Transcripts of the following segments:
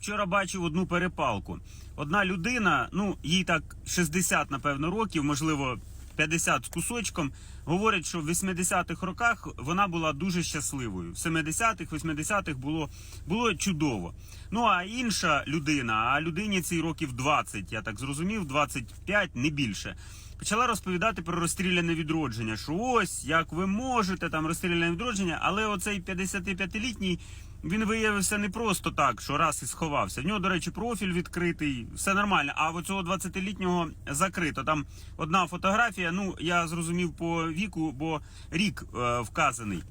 вчора бачив одну перепалку. Одна людина, ну їй так 60, напевно, років, можливо, 50 з кусочком, говорить, що в 80-х роках вона була дуже щасливою. В 70-х, 80-х було, було чудово. Ну а інша людина, а людині цій років 20, я так зрозумів, 25, не більше. Почала розповідати про розстріляне відродження, що ось як ви можете там розстріляне відродження, але оцей 55-літній він виявився не просто так, що раз і сховався. В нього, до речі, профіль відкритий, все нормально. А в цього 20-літнього закрито. Там одна фотографія. Ну я зрозумів по віку, бо рік е, вказаний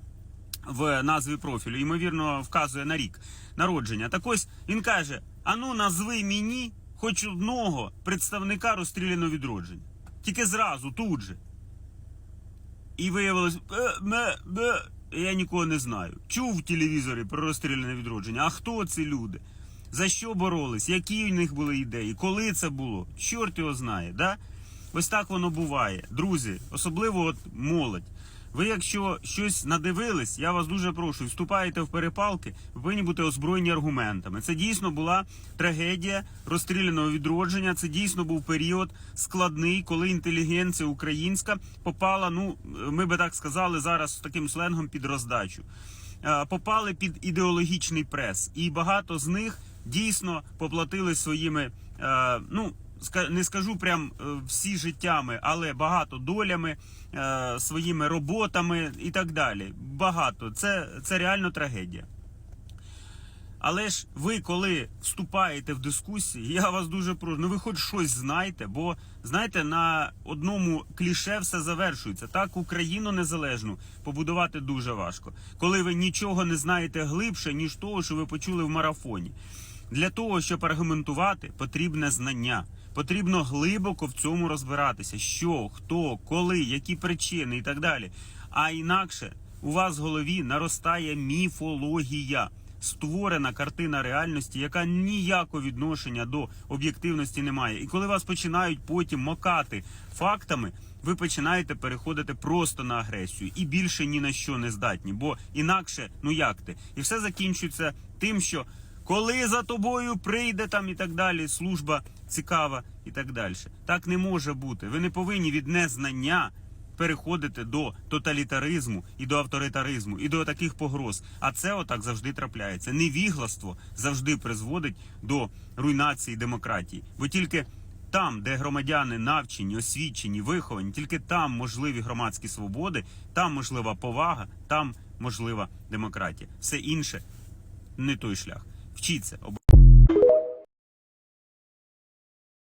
в назві профілю. Ймовірно, вказує на рік народження. Так ось він каже: ану, назви мені хоч одного представника розстріляного відродження. Тільки зразу, тут же. І виявилось, е, ме, бе, я нікого не знаю. Чув в телевізорі про розстріляне відродження. А хто ці люди? За що боролись? Які у них були ідеї? Коли це було? Чорт його знає, да? Ось так воно буває. Друзі, особливо от молодь. Ви, якщо щось надивились, я вас дуже прошу, вступаєте в перепалки, ви повинні бути озброєні аргументами. Це дійсно була трагедія розстріляного відродження. Це дійсно був період складний, коли інтелігенція українська попала. Ну ми би так сказали зараз таким сленгом під роздачу. Попали під ідеологічний прес, і багато з них дійсно поплатили своїми. Ну не скажу прям е, всі життями, але багато долями, е, своїми роботами і так далі. Багато. Це, це реально трагедія. Але ж ви, коли вступаєте в дискусії, я вас дуже прошу, ну ви хоч щось знаєте, бо знаєте, на одному кліше все завершується. Так, Україну незалежну побудувати дуже важко, коли ви нічого не знаєте глибше, ніж того, що ви почули в марафоні. Для того, щоб аргументувати, потрібне знання. Потрібно глибоко в цьому розбиратися, що, хто, коли, які причини і так далі. А інакше у вас в голові наростає міфологія, створена картина реальності, яка ніякого відношення до об'єктивності не має. І коли вас починають потім мокати фактами, ви починаєте переходити просто на агресію і більше ні на що не здатні. Бо інакше, ну як ти? І все закінчується тим, що коли за тобою прийде там і так далі, служба цікава і так далі. Так не може бути. Ви не повинні від незнання переходити до тоталітаризму і до авторитаризму, і до таких погроз. А це отак завжди трапляється. Невігластво завжди призводить до руйнації демократії. Бо тільки там, де громадяни навчені, освічені, виховані, тільки там можливі громадські свободи, там можлива повага, там можлива демократія. Все інше не той шлях. Вчіться.